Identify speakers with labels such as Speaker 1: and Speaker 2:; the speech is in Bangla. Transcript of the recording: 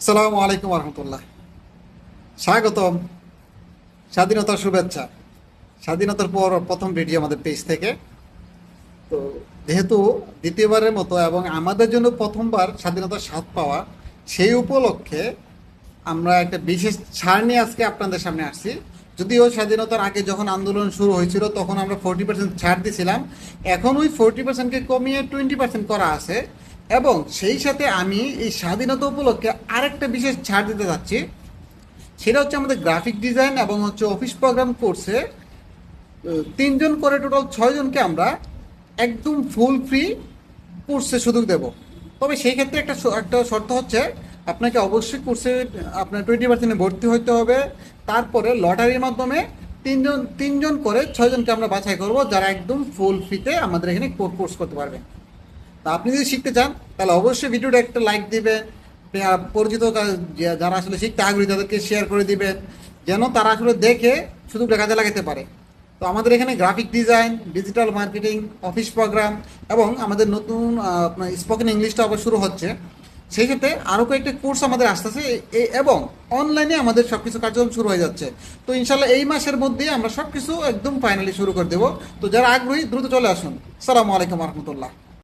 Speaker 1: আসসালামু আলাইকুম রহমতুল্লাহ স্বাগতম স্বাধীনতার শুভেচ্ছা। স্বাধীনতার পর প্রথম ভিডিও আমাদের পেজ থেকে। তো যেহেতু দ্বিতীয়বারের মতো এবং আমাদের জন্য প্রথমবার স্বাধীনতার স্বাদ পাওয়া, সেই উপলক্ষে আমরা একটা বিশেষ ছাড় নিয়ে আজকে আপনাদের সামনে আসছি। যদিও স্বাধীনতার আগে যখন আন্দোলন শুরু হয়েছিল, তখন আমরা ফোরটি পার্সেন্ট ছাড় দিছিলাম এখন ওই ফোরটি পার্সেন্টকে কমিয়ে টোয়েন্টি পার্সেন্ট করা আছে। এবং সেই সাথে আমি এই স্বাধীনতা উপলক্ষে আরেকটা বিশেষ ছাড় দিতে যাচ্ছি। সেটা হচ্ছে আমাদের গ্রাফিক ডিজাইন এবং হচ্ছে অফিস প্রোগ্রাম কোর্সে তিনজন করে টোটাল ছয়জনকে আমরা একদম ফুল ফ্রি কোর্সে সুযোগ দেব। তবে সেই ক্ষেত্রে একটা একটা শর্ত হচ্ছে, আপনাকে অবশ্যই কোর্সে আপনার টোয়েন্টি পার্সেন্টে ভর্তি হতে হবে। তারপরে লটারির মাধ্যমে তিনজন তিনজন করে ছয়জনকে আমরা বাছাই করব, যারা একদম ফুল ফ্রিতে আমাদের এখানে কোর্স করতে পারবেন তা আপনি যদি শিখতে চান, তাহলে অবশ্যই ভিডিওটা একটা লাইক দিবেন পরিচিত যারা আসলে শিখতে আগ্রহী, তাদেরকে শেয়ার করে দিবেন যেন তারা আসলে দেখে শুধু কাজে লাগাতে পারে। তো আমাদের এখানে graphic design digital marketing office program এবং আমাদের নতুন আপনার স্পোকেন ইংলিশটা আবার শুরু হচ্ছে। সেই ক্ষেত্রে আরও কয়েকটা কোর্স আমাদের আসতেছে। এবং অনলাইনে আমাদের সব কিছু কার্যক্রম শুরু হয়ে যাচ্ছে। তো ইনশাল্লাহ এই মাসের মধ্যেই আমরা সব কিছু একদম ফাইনালি শুরু করে দেবো। তো যারা আগ্রহী, দ্রুত চলে আসুন। সালামু আলাইকুম রহমতুল্লাহ।